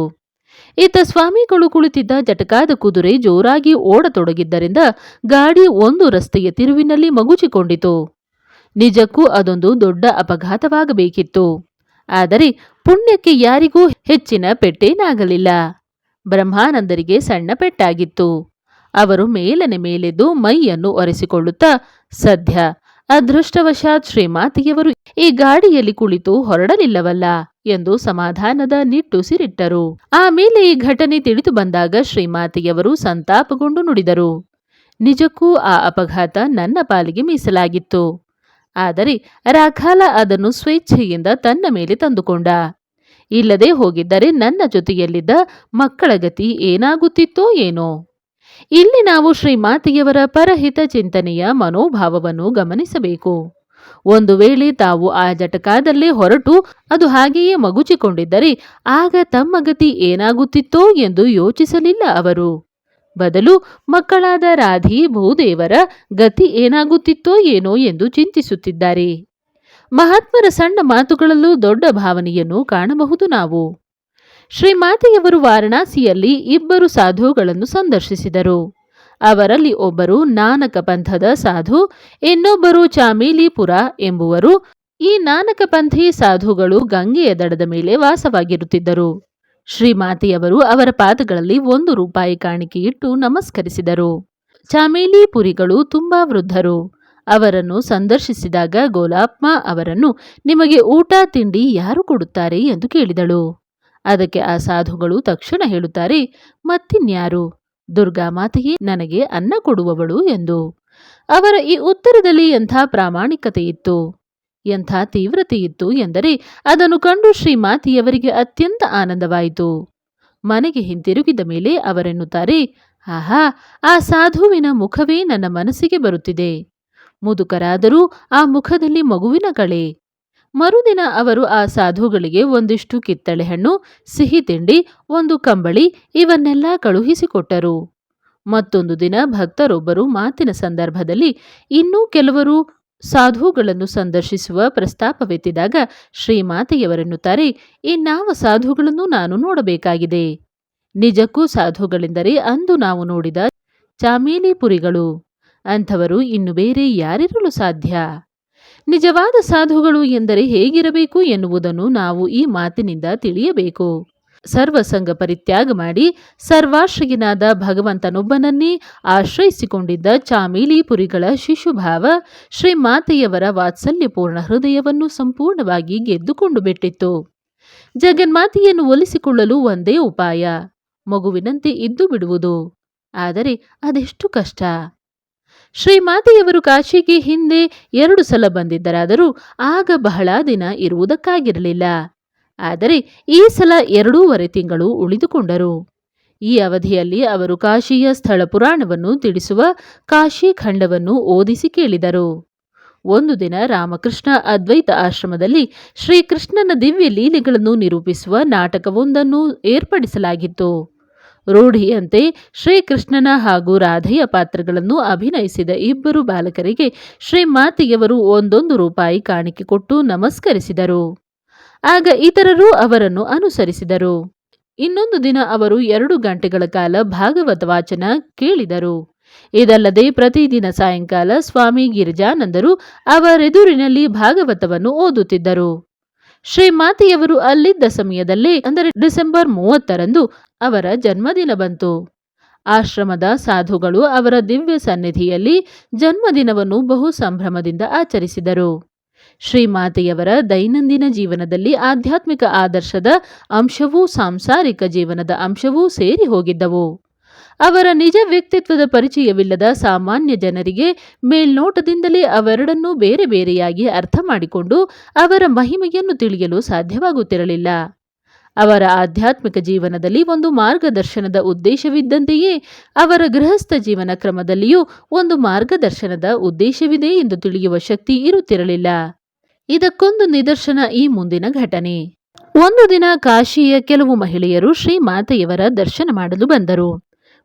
A: ಇತ್ತ ಸ್ವಾಮಿಗಳು ಕುಳಿತಿದ್ದ ಜಟಕಾದ ಕುದುರೆ ಜೋರಾಗಿ ಓಡತೊಡಗಿದ್ದರಿಂದ ಗಾಡಿ ಒಂದು ರಸ್ತೆಯ ತಿರುವಿನಲ್ಲಿ ಮಗುಚಿಕೊಂಡಿತು. ನಿಜಕ್ಕೂ ಅದೊಂದು ದೊಡ್ಡ ಅಪಘಾತವಾಗಬೇಕಿತ್ತು. ಆದರೆ ಪುಣ್ಯಕ್ಕೆ ಯಾರಿಗೂ ಹೆಚ್ಚಿನ ಪೆಟ್ಟೇನಾಗಲಿಲ್ಲ. ಬ್ರಹ್ಮಾನಂದರಿಗೆ ಸಣ್ಣ ಪೆಟ್ಟಾಗಿತ್ತು. ಅವರು ಮೇಲನೆ ಮೇಲೆದ್ದು ಮೈಯನ್ನು ಒರೆಸಿಕೊಳ್ಳುತ್ತಾ, ಸದ್ಯ ಅದೃಷ್ಟವಶಾತ್ ಶ್ರೀಮಾತಿಯವರು ಈ ಗಾಡಿಯಲ್ಲಿ ಕುಳಿತು ಹೊರಡಲಿಲ್ಲವಲ್ಲ ಎಂದು ಸಮಾಧಾನದ ನಿಟ್ಟುಸಿರಿಟ್ಟರು ಆಮೇಲೆ ಈ ಘಟನೆ ತಿಳಿದು ಬಂದಾಗ ಶ್ರೀಮಾತಿಯವರು ಸಂತಾಪಗೊಂಡು ನುಡಿದರು. ನಿಜಕ್ಕೂ ಆ ಅಪಘಾತ ನನ್ನ ಪಾಲಿಗೆ ಮೀಸಲಾಗಿತ್ತು. ಆದರೆ ರಾಖಾಲ ಅದನ್ನು ಸ್ವೇಚ್ಛೆಯಿಂದ ತನ್ನ ಮೇಲೆ ತಂದುಕೊಂಡ. ಇಲ್ಲದೆ ಹೋಗಿದ್ದರೆ ನನ್ನ ಜೊತೆಯಲ್ಲಿದ್ದ ಮಕ್ಕಳ ಗತಿ ಏನಾಗುತ್ತಿತ್ತೋ ಏನೋ. ಇಲ್ಲಿ ನಾವು ಶ್ರೀಮಾತೆಯವರ ಪರಹಿತ ಚಿಂತನೆಯ ಮನೋಭಾವವನ್ನು ಗಮನಿಸಬೇಕು. ಒಂದು ವೇಳೆ ತಾವು ಆ ಜಟಕಾದಲ್ಲೇ ಹೊರಟು ಅದು ಹಾಗೆಯೇ ಮಗುಚಿಕೊಂಡಿದ್ದರೆ ಆಗ ತಮ್ಮ ಗತಿ ಏನಾಗುತ್ತಿತ್ತೋ ಎಂದು ಯೋಚಿಸಲಿಲ್ಲ ಅವರು. ಬದಲು ಮಕ್ಕಳಾದ ರಾಧಿ ಭೂದೇವರ ಗತಿ ಏನಾಗುತ್ತಿತ್ತೋ ಏನೋ ಎಂದು ಚಿಂತಿಸುತ್ತಿದ್ದಾರೆ. ಮಹಾತ್ಮರ ಸಣ್ಣ ಮಾತುಗಳಲ್ಲೂ ದೊಡ್ಡ ಭಾವನೆಯನ್ನು ಕಾಣಬಹುದು ನಾವು. ಶ್ರೀಮಾತೆಯವರು ವಾರಣಾಸಿಯಲ್ಲಿ ಇಬ್ಬರು ಸಾಧುಗಳನ್ನು ಸಂದರ್ಶಿಸಿದರು. ಅವರಲ್ಲಿ ಒಬ್ಬರು ನಾನಕ ಪಂಥದ ಸಾಧು, ಇನ್ನೊಬ್ಬರು ಚಾಮೀಲಿಪುರ ಎಂಬುವರು. ಈ ನಾನಕ ಪಂಥಿ ಸಾಧುಗಳು ಗಂಗೆಯ ದಡದ ಮೇಲೆ ವಾಸವಾಗಿರುತ್ತಿದ್ದರು. ಶ್ರೀಮಾತೆಯವರು ಅವರ ಪಾದಗಳಲ್ಲಿ ಒಂದು ರೂಪಾಯಿ ಕಾಣಿಕೆ ಇಟ್ಟು ನಮಸ್ಕರಿಸಿದರು ಚಾಮೇಲಿಪುರಿಗಳು ತುಂಬಾ ವೃದ್ಧರು. ಅವರನ್ನು ಸಂದರ್ಶಿಸಿದಾಗ ಗೋಲಾಪ್ಮ ಅವರನ್ನು, ನಿಮಗೆ ಊಟ, ತಿಂಡಿ ಯಾರು ಕೊಡುತ್ತಾರೆ? ಎಂದು ಕೇಳಿದಳು. ಅದಕ್ಕೆ ಆ ಸಾಧುಗಳು ತಕ್ಷಣ ಹೇಳುತ್ತಾರೆ, ಮತ್ತಿನ್ಯಾರು? ದುರ್ಗಾ ಮಾತೆಯೇ, ನನಗೆ ಅನ್ನ ಕೊಡುವವಳು ಎಂದು. ಅವರ ಈ ಉತ್ತರದಲ್ಲಿ ಎಂಥ ಪ್ರಾಮಾಣಿಕತೆ ಇತ್ತು ಎಂಥ ತೀವ್ರತೆಯಿತ್ತು ಎಂದರೆ ಅದನ್ನು ಕಂಡು ಶ್ರೀಮಾತಿಯವರಿಗೆ ಅತ್ಯಂತ ಆನಂದವಾಯಿತು. ಮನೆಗೆ ಹಿಂತಿರುಗಿದ ಮೇಲೆ ಅವರೆನ್ನುತ್ತಾರೆ, ಆಹಾ, ಆ ಸಾಧುವಿನ ಮುಖವೇ ನನ್ನ ಮನಸ್ಸಿಗೆ ಬರುತ್ತಿದೆ. ಮುದುಕರಾದರೂ ಆ ಮುಖದಲ್ಲಿ ಮಗುವಿನ ಕಳೆ. ಮರುದಿನ ಅವರು ಆ ಸಾಧುಗಳಿಗೆ ಒಂದಿಷ್ಟು ಕಿತ್ತಳೆ ಹಣ್ಣು, ಸಿಹಿ ತಿಂಡಿ, ಒಂದು ಕಂಬಳಿ, ಇವನ್ನೆಲ್ಲ ಕಳುಹಿಸಿಕೊಟ್ಟರು. ಮತ್ತೊಂದು ದಿನ ಭಕ್ತರೊಬ್ಬರು ಮಾತಿನ ಸಂದರ್ಭದಲ್ಲಿ ಇನ್ನೂ ಕೆಲವರು ಸಾಧುಗಳನ್ನು ಸಂದರ್ಶಿಸುವ ಪ್ರಸ್ತಾಪವೆತ್ತಿದಾಗ ಶ್ರೀಮಾತೆಯವರೆನ್ನುತ್ತಾರೆ ಇನ್ನಾವ ಸಾಧುಗಳನ್ನು ನಾನು ನೋಡಬೇಕಾಗಿದೆ. ನಿಜಕ್ಕೂ ಸಾಧುಗಳೆಂದರೆ ಅಂದು ನಾವು ನೋಡಿದ ಚಾಮೇಲಿಪುರಿಗಳು. ಅಂಥವರು ಇನ್ನು ಬೇರೆ ಯಾರಿರಲು ಸಾಧ್ಯ? ನಿಜವಾದ ಸಾಧುಗಳು ಎಂದರೆ ಹೇಗಿರಬೇಕು ಎನ್ನುವುದನ್ನು ನಾವು ಈ ಮಾತಿನಿಂದ ತಿಳಿಯಬೇಕು. ಸರ್ವಸಂಗ ಪರಿತ್ಯಾಗ ಮಾಡಿ ಸರ್ವಾಶ್ರಯನಾದ ಭಗವಂತನೊಬ್ಬನನ್ನೇ ಆಶ್ರಯಿಸಿಕೊಂಡಿದ್ದ ಚಾಮೇಲಿಪುರಿಗಳ ಶಿಶುಭಾವ ಶ್ರೀಮಾತೆಯವರ ವಾತ್ಸಲ್ಯಪೂರ್ಣ ಹೃದಯವನ್ನು ಸಂಪೂರ್ಣವಾಗಿ ಗೆದ್ದುಕೊಂಡು ಬಿಟ್ಟಿತ್ತು. ಜಗನ್ಮಾತೆಯನ್ನು ಒಲಿಸಿಕೊಳ್ಳಲು ಒಂದೇ ಉಪಾಯ, ಮಗುವಿನಂತೆ ಇದ್ದು ಬಿಡುವುದು. ಆದರೆ ಅದೆಷ್ಟು ಕಷ್ಟ. ಶ್ರೀಮಾತೆಯವರು ಕಾಶಿಗೆ ಹಿಂದೆ ಎರಡು ಸಲ ಬಂದಿದ್ದರಾದರೂ ಆಗ ಬಹಳ ದಿನ ಇರುವುದಕ್ಕಾಗಿರಲಿಲ್ಲ. ಆದರೆ ಈ ಸಲ ಎರಡೂವರೆ ತಿಂಗಳು ಉಳಿದುಕೊಂಡರು. ಈ ಅವಧಿಯಲ್ಲಿ ಅವರು ಕಾಶಿಯ ಸ್ಥಳ ಪುರಾಣವನ್ನು ತಿಳಿಸುವ ಕಾಶಿ ಖಂಡವನ್ನು ಓದಿಸಿ ಕೇಳಿದರು. ಒಂದು ದಿನ ರಾಮಕೃಷ್ಣ ಅದ್ವೈತ ಆಶ್ರಮದಲ್ಲಿ ಶ್ರೀಕೃಷ್ಣನ ದಿವ್ಯ ಲೀಲೆಗಳನ್ನು ನಿರೂಪಿಸುವ ನಾಟಕವೊಂದನ್ನು ಏರ್ಪಡಿಸಲಾಗಿತ್ತು. ರೂಢಿಯಂತೆ ಶ್ರೀಕೃಷ್ಣನ ಹಾಗೂ ರಾಧೆಯ ಪಾತ್ರಗಳನ್ನು ಅಭಿನಯಿಸಿದ ಇಬ್ಬರು ಬಾಲಕರಿಗೆ ಶ್ರೀಮಾತೆಯವರು ಒಂದೊಂದು ರೂಪಾಯಿ ಕಾಣಿಕೆ ಕೊಟ್ಟು ನಮಸ್ಕರಿಸಿದರು. ಆಗ ಇತರರು ಅವರನ್ನು ಅನುಸರಿಸಿದರು. ಇನ್ನೊಂದು ದಿನ ಅವರು ಎರಡು ಗಂಟೆಗಳ ಕಾಲ ಭಾಗವತ ವಾಚನ ಕೇಳಿದರು. ಇದಲ್ಲದೆ ಪ್ರತಿದಿನ ಸಾಯಂಕಾಲ ಸ್ವಾಮಿ ಗಿರಿಜಾನಂದರು ಅವರೆದುರಿನಲ್ಲಿ ಭಾಗವತವನ್ನು ಓದುತ್ತಿದ್ದರು. ಶ್ರೀಮಾತೆಯವರು ಅಲ್ಲಿದ್ದ ಸಮಯದಲ್ಲೇ, ಅಂದರೆ ಡಿಸೆಂಬರ್ ಮೂವತ್ತರಂದು, ಅವರ ಜನ್ಮದಿನ ಬಂತು. ಆಶ್ರಮದ ಸಾಧುಗಳು ಅವರ ದಿವ್ಯ ಸನ್ನಿಧಿಯಲ್ಲಿ ಜನ್ಮದಿನವನ್ನು ಬಹು ಸಂಭ್ರಮದಿಂದ ಆಚರಿಸಿದರು. ಶ್ರೀಮಾತೆಯವರ ದೈನಂದಿನ ಜೀವನದಲ್ಲಿ ಆಧ್ಯಾತ್ಮಿಕ ಆದರ್ಶದ ಅಂಶವೂ ಸಾಂಸಾರಿಕ ಜೀವನದ ಅಂಶವೂ ಸೇರಿ ಹೋಗಿದ್ದವು. ಅವರ ನಿಜ ವ್ಯಕ್ತಿತ್ವದ ಪರಿಚಯವಿಲ್ಲದ ಸಾಮಾನ್ಯ ಜನರಿಗೆ ಮೇಲ್ನೋಟದಿಂದಲೇ ಅವೆರಡನ್ನೂ ಬೇರೆ ಬೇರೆಯಾಗಿ ಅರ್ಥ ಮಾಡಿಕೊಂಡು ಅವರ ಮಹಿಮೆಯನ್ನು ತಿಳಿಯಲು ಸಾಧ್ಯವಾಗುತ್ತಿರಲಿಲ್ಲ. ಅವರ ಆಧ್ಯಾತ್ಮಿಕ ಜೀವನದಲ್ಲಿ ಒಂದು ಮಾರ್ಗದರ್ಶನದ ಉದ್ದೇಶವಿದ್ದಂತೆಯೇ ಅವರ ಗೃಹಸ್ಥ ಜೀವನ ಕ್ರಮದಲ್ಲಿಯೂ ಒಂದು ಮಾರ್ಗದರ್ಶನದ ಉದ್ದೇಶವಿದೆ ಎಂದು ತಿಳಿಯುವ ಶಕ್ತಿ ಇರುತ್ತಿರಲಿಲ್ಲ. ಇದಕ್ಕೊಂದು ನಿದರ್ಶನ ಈ ಮುಂದಿನ ಘಟನೆ. ಒಂದು ದಿನ ಕಾಶಿಯ ಕೆಲವು ಮಹಿಳೆಯರು ಶ್ರೀಮಾತೆಯವರ ದರ್ಶನ ಮಾಡಲು ಬಂದರು.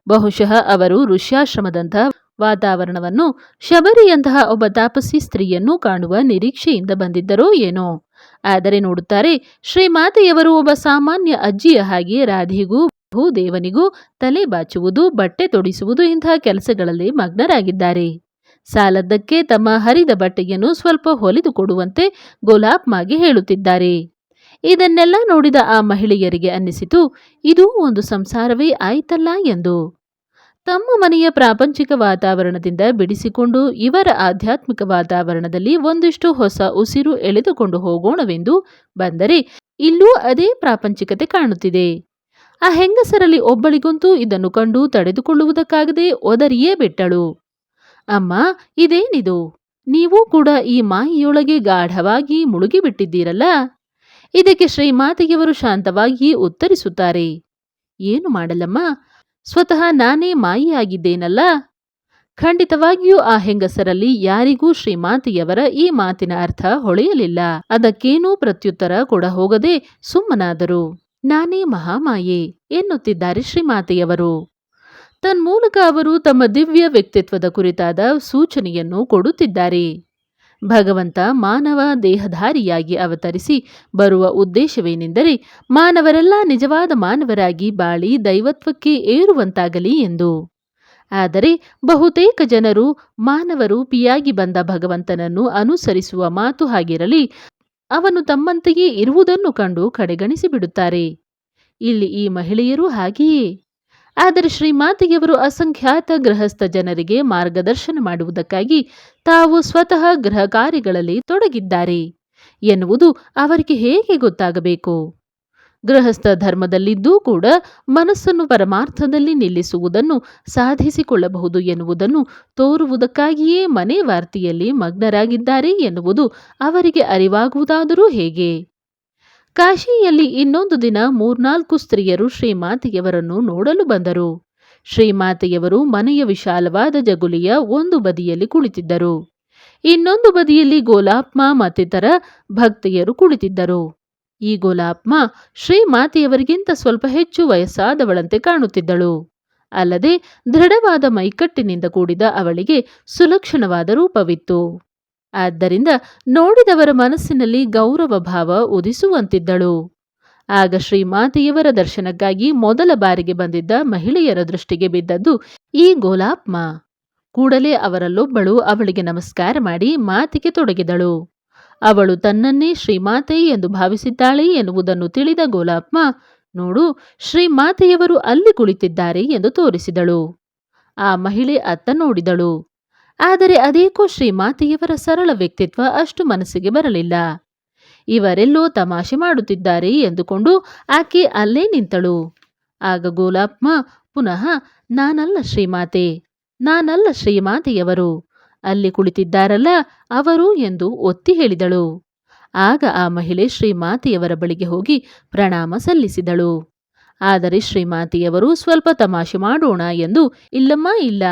A: ಬಹುಶಃ ಅವರು ಋಷ್ಯಾಶ್ರಮದಂತಹ ವಾತಾವರಣವನ್ನು ಶಬರಿಯಂತಹ ಒಬ್ಬ ತಾಪಸಿ ಸ್ತ್ರೀಯನ್ನು ಕಾಣುವ ನಿರೀಕ್ಷೆಯಿಂದ ಬಂದಿದ್ದರೋ ಏನೋ. ಆದರೆ ನೋಡುತ್ತಾರೆ ಶ್ರೀಮಾತೆಯವರು ಒಬ್ಬ ಸಾಮಾನ್ಯ ಅಜ್ಜಿಯ ಹಾಗೆ ರಾಧಿಗೂ ಭೂದೇವನಿಗೂ ತಲೆ ಬಾಚುವುದು, ಬಟ್ಟೆ ತೊಡಿಸುವುದು ಇಂತಹ ಕೆಲಸಗಳಲ್ಲಿ ಮಗ್ನರಾಗಿದ್ದಾರೆ. ಸಾಲದ್ದಕ್ಕೆ ತಮ್ಮ ಹರಿದ ಬಟ್ಟೆಯನ್ನು ಸ್ವಲ್ಪ ಹೊಲಿದು ಕೊಡುವಂತೆ ಗೋಲಾಪ್ಮಾಗೆ ಹೇಳುತ್ತಿದ್ದಾರೆ. ಇದನ್ನೆಲ್ಲ ನೋಡಿದ ಆ ಮಹಿಳೆಯರಿಗೆ ಅನ್ನಿಸಿತು, ಇದು ಒಂದು ಸಂಸಾರವೇ ಆಯಿತಲ್ಲ ಎಂದು. ತಮ್ಮ ಮನೆಯ ಪ್ರಾಪಂಚಿಕ ವಾತಾವರಣದಿಂದ ಬಿಡಿಸಿಕೊಂಡು ಇವರ ಆಧ್ಯಾತ್ಮಿಕ ವಾತಾವರಣದಲ್ಲಿ ಒಂದಿಷ್ಟು ಹೊಸ ಉಸಿರು ಎಳೆದುಕೊಂಡು ಹೋಗೋಣವೆಂದು ಬಂದರೆ ಇಲ್ಲೂ ಅದೇ ಪ್ರಾಪಂಚಿಕತೆ ಕಾಣುತ್ತಿದೆ. ಆ ಹೆಂಗಸರಲ್ಲಿ ಒಬ್ಬಳಿಗಂತೂ ಇದನ್ನು ಕಂಡು ತಡೆದುಕೊಳ್ಳುವುದಕ್ಕಾಗದೆ ಒದರಿಯೇ ಬಿಟ್ಟಳು. ಅಮ್ಮ, ಇದೇನಿದು? ನೀವು ಕೂಡ ಈ ಮಾಯಿಯೊಳಗೆ ಗಾಢವಾಗಿ ಮುಳುಗಿಬಿಟ್ಟಿದ್ದೀರಲ್ಲ? ಇದಕ್ಕೆ ಶ್ರೀಮಾತೆಯವರು ಶಾಂತವಾಗಿ ಉತ್ತರಿಸುತ್ತಾರೆ. ಏನು ಮಾಡಲಮ್ಮ ಸ್ವತಃ ನಾನೇ ಮಾಯಿಯಾಗಿದ್ದೇನಲ್ಲ? ಖಂಡಿತವಾಗಿಯೂ ಆ ಹೆಂಗಸರಲ್ಲಿ ಯಾರಿಗೂ ಶ್ರೀಮಾತೆಯವರ ಈ ಮಾತಿನ ಅರ್ಥ ಹೊಳೆಯಲಿಲ್ಲ. ಅದಕ್ಕೇನೂ ಪ್ರತ್ಯುತ್ತರ ಕೊಡ ಹೋಗದೆ ಸುಮ್ಮನಾದರು. ನಾನೇ ಮಹಾಮಾಯೆ ಎನ್ನುತ್ತಿದ್ದಾರೆ ಶ್ರೀಮಾತೆಯವರು. ತನ್ಮೂಲಕ ಅವರು ತಮ್ಮ ದಿವ್ಯ ವ್ಯಕ್ತಿತ್ವದ ಕುರಿತಾದ ಸೂಚನೆಯನ್ನು ಕೊಡುತ್ತಿದ್ದಾರೆ. ಭಗವಂತ ಮಾನವ ದೇಹಧಾರಿಯಾಗಿ ಅವತರಿಸಿ ಬರುವ ಉದ್ದೇಶವೇನೆಂದರೆ ಮಾನವರೆಲ್ಲ ನಿಜವಾದ ಮಾನವರಾಗಿ ಬಾಳಿ ದೈವತ್ವಕ್ಕೆ ಏರುವಂತಾಗಲಿ ಎಂದು. ಆದರೆ ಬಹುತೇಕ ಜನರು ಮಾನವರೂಪಿಯಾಗಿ ಬಂದ ಭಗವಂತನನ್ನು ಅನುಸರಿಸುವ ಮಾತು ಹಾಗಿರಲಿ, ಅವನು ತಮ್ಮಂತೆಯೇ ಇರುವುದನ್ನು ಕಂಡು ಕಡೆಗಣಿಸಿಬಿಡುತ್ತಾರೆ. ಇಲ್ಲಿ ಈ ಮಹಿಳೆಯರು ಹಾಗೆಯೇ. ಆದರೆ ಶ್ರೀಮಾತೆಯವರು ಅಸಂಖ್ಯಾತ ಗೃಹಸ್ಥ ಜನರಿಗೆ ಮಾರ್ಗದರ್ಶನ ಮಾಡುವುದಕ್ಕಾಗಿ ತಾವು ಸ್ವತಃ ಗೃಹ ಕಾರ್ಯಗಳಲ್ಲಿ ತೊಡಗಿದ್ದಾರೆ ಎನ್ನುವುದು ಅವರಿಗೆ ಹೇಗೆ ಗೊತ್ತಾಗಬೇಕು? ಗೃಹಸ್ಥ ಧರ್ಮದಲ್ಲಿದ್ದೂ ಕೂಡ ಮನಸ್ಸನ್ನು ಪರಮಾರ್ಥದಲ್ಲಿ ನಿಲ್ಲಿಸುವುದನ್ನು ಸಾಧಿಸಿಕೊಳ್ಳಬಹುದು ಎನ್ನುವುದನ್ನು ತೋರುವುದಕ್ಕಾಗಿಯೇ ಮನೆ ವಾರ್ತೆಯಲ್ಲಿ ಮಗ್ನರಾಗಿದ್ದಾರೆ ಎನ್ನುವುದು ಅವರಿಗೆ ಅರಿವಾಗುವುದಾದರೂ ಹೇಗೆ? ಕಾಶಿಯಲ್ಲಿ ಇನ್ನೊಂದು ದಿನ ಮೂರ್ನಾಲ್ಕು ಸ್ತ್ರೀಯರು ಶ್ರೀಮಾತೆಯವರನ್ನು ನೋಡಲು ಬಂದರು. ಶ್ರೀಮಾತೆಯವರು ಮನೆಯ ವಿಶಾಲವಾದ ಜಗುಲಿಯ ಒಂದು ಬದಿಯಲ್ಲಿ ಕುಳಿತಿದ್ದರು. ಇನ್ನೊಂದು ಬದಿಯಲ್ಲಿ ಗೋಲಾಪ್ಮ ಮತ್ತಿತರ ಭಕ್ತೆಯರು ಕುಳಿತಿದ್ದರು. ಈ ಗೋಲಾಪ್ಮ ಶ್ರೀಮಾತೆಯವರಿಗಿಂತ ಸ್ವಲ್ಪ ಹೆಚ್ಚು ವಯಸ್ಸಾದವಳಂತೆ ಕಾಣುತ್ತಿದ್ದಳು. ಅಲ್ಲದೆ ದೃಢವಾದ ಮೈಕಟ್ಟಿನಿಂದ ಕೂಡಿದ ಅವಳಿಗೆ ಸುಲಕ್ಷಣವಾದ ರೂಪವಿತ್ತು. ಆದ್ದರಿಂದ ನೋಡಿದವರ ಮನಸ್ಸಿನಲ್ಲಿ ಗೌರವ ಭಾವ ಉದಿಸುವಂತಿದ್ದಳು. ಆಗ ಶ್ರೀಮಾತೆಯವರ ದರ್ಶನಕ್ಕಾಗಿ ಮೊದಲ ಬಾರಿಗೆ ಬಂದಿದ್ದ ಮಹಿಳೆಯರ ದೃಷ್ಟಿಗೆ ಬಿದ್ದದ್ದು ಈ ಗೋಲಾಪ್ಮ. ಕೂಡಲೇ ಅವರಲ್ಲೊಬ್ಬಳು ಅವಳಿಗೆ ನಮಸ್ಕಾರ ಮಾಡಿ ಮಾತಿಗೆ ತೊಡಗಿದಳು. ಅವಳು ತನ್ನನ್ನೇ ಶ್ರೀಮಾತೆ ಎಂದು ಭಾವಿಸಿದ್ದಾಳೆ ಎನ್ನುವುದನ್ನು ತಿಳಿದ ಗೋಲಾಪ್ಮ, ನೋಡು ಶ್ರೀಮಾತೆಯವರು ಅಲ್ಲಿ ಕುಳಿತಿದ್ದಾರೆ ಎಂದು ತೋರಿಸಿದಳು. ಆ ಮಹಿಳೆ ಅತ್ತ ನೋಡಿದಳು. ಆದರೆ ಅದೇಕೋ ಶ್ರೀಮಾತೆಯವರ ಸರಳ ವ್ಯಕ್ತಿತ್ವ ಅಷ್ಟು ಮನಸ್ಸಿಗೆ ಬರಲಿಲ್ಲ. ಇವರೆಲ್ಲೋ ತಮಾಷೆ ಮಾಡುತ್ತಿದ್ದಾರೆ ಎಂದುಕೊಂಡು ಆಕೆ ಅಲ್ಲೇ ನಿಂತಳು. ಆಗ ಗೋಲಾಪ್ಮ, ಪುನಃ ನಾನಲ್ಲ ಶ್ರೀಮಾತೆ, ನಾನಲ್ಲ ಶ್ರೀಮಾತೆಯವರು, ಅಲ್ಲಿ ಕುಳಿತಿದ್ದಾರಲ್ಲ ಅವರು ಎಂದು ಒತ್ತಿ ಹೇಳಿದಳು. ಆಗ ಆ ಮಹಿಳೆ ಶ್ರೀಮಾತೆಯವರ ಬಳಿಗೆ ಹೋಗಿ ಪ್ರಣಾಮ ಸಲ್ಲಿಸಿದಳು. ಆದರೆ ಶ್ರೀಮಾತೆಯವರು ಸ್ವಲ್ಪ ತಮಾಷೆ ಮಾಡೋಣ ಎಂದು ಇಲ್ಲಮ್ಮ, ಇಲ್ಲ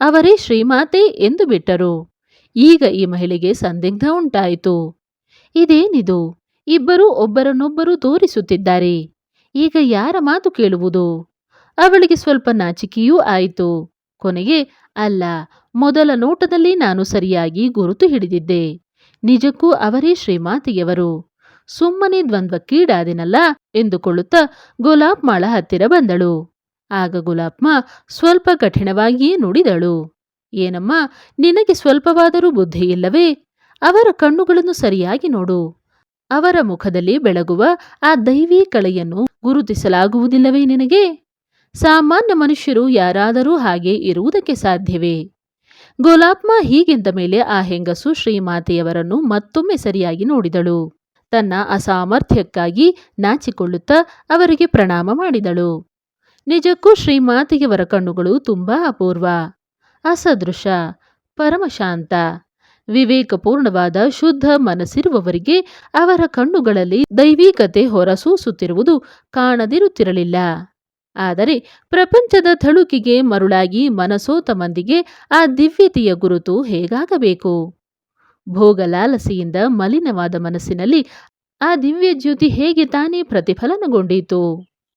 A: ಅವರೇ ಶ್ರೀಮಾತೆ ಎಂದು ಬಿಟ್ಟರು. ಈಗ ಈ ಮಹಿಳೆಗೆ ಸಂದಿಗ್ಧ ಉಂಟಾಯಿತು. ಇದೇನಿದು? ಇಬ್ಬರೂ ಒಬ್ಬರನ್ನೊಬ್ಬರು ತೋರಿಸುತ್ತಿದ್ದಾರೆ. ಈಗ ಯಾರ ಮಾತು ಕೇಳುವುದು? ಅವಳಿಗೆ ಸ್ವಲ್ಪ ನಾಚಿಕೆಯೂ ಆಯಿತು. ಕೊನೆಗೆ, ಅಲ್ಲ, ಮೊದಲ ನೋಟದಲ್ಲಿ ನಾನು ಸರಿಯಾಗಿ ಗುರುತು ಹಿಡಿದಿದ್ದೆ. ನಿಜಕ್ಕೂ ಅವರೇ ಶ್ರೀಮಾತೆಯವರು. ಸುಮ್ಮನೆ ದ್ವಂದ್ವಕ್ಕೀಡಾದೆನಲ್ಲ? ಎಂದುಕೊಳ್ಳುತ್ತಾ ಗುಲಾಬ್ ಮಾಳ ಹತ್ತಿರ ಬಂದಳು. ಆಗ ಗುಲಾಬ್ಮ ಸ್ವಲ್ಪ ಕಠಿಣವಾಗಿಯೇ ನುಡಿದಳು. ಏನಮ್ಮ, ನಿನಗೆ ಸ್ವಲ್ಪವಾದರೂ ಬುದ್ಧಿ ಇಲ್ಲವೇ? ಅವರ ಕಣ್ಣುಗಳನ್ನು ಸರಿಯಾಗಿ ನೋಡು. ಅವರ ಮುಖದಲ್ಲಿ ಬೆಳಗುವ ಆ ದೈವೀ ಕಳೆಯನ್ನು ಗುರುತಿಸಲಾಗುವುದಿಲ್ಲವೇ ನಿನಗೆ? ಸಾಮಾನ್ಯ ಮನುಷ್ಯರು ಯಾರಾದರೂ ಹಾಗೆ ಇರುವುದಕ್ಕೆ ಸಾಧ್ಯವೇ? ಗೋಲಾತ್ಮ ಹೀಗೆಂದ ಮೇಲೆ ಆ ಹೆಂಗಸು ಶ್ರೀಮಾತೆಯವರನ್ನು ಮತ್ತೊಮ್ಮೆ ಸರಿಯಾಗಿ ನೋಡಿದಳು. ತನ್ನ ಅಸಾಮರ್ಥ್ಯಕ್ಕಾಗಿ ನಾಚಿಕೊಳ್ಳುತ್ತಾ ಅವರಿಗೆ ಪ್ರಣಾಮ ಮಾಡಿದಳು. ನಿಜಕ್ಕೂ ಶ್ರೀಮಾತೆಯವರ ಕಣ್ಣುಗಳು ತುಂಬಾ ಅಪೂರ್ವ. ಅಸದೃಶ, ಪರಮಶಾಂತ, ವಿವೇಕಪೂರ್ಣವಾದ ಶುದ್ಧ ಮನಸ್ಸಿರುವವರಿಗೆ ಅವರ ಕಣ್ಣುಗಳಲ್ಲಿ ದೈವಿಕತೆ ಹೊರಸೂಸುತ್ತಿರುವುದು ಕಾಣದಿರುತ್ತಿರಲಿಲ್ಲ. ಆದರೆ ಪ್ರಪಂಚದ ಥಳುಕಿಗೆ ಮರುಳಾಗಿ ಮನಸೋತ ಮಂದಿಗೆ ಆ ದಿವ್ಯತೆಯ ಗುರುತು ಹೇಗಾಗಬೇಕು? ಭೋಗಲಾಲಸೆಯಿಂದ ಮಲಿನವಾದ ಮನಸ್ಸಿನಲ್ಲಿ ಆ ದಿವ್ಯ ಜ್ಯೋತಿ ಹೇಗೆ ತಾನೇ ಪ್ರತಿಫಲನಗೊಂಡಿತು?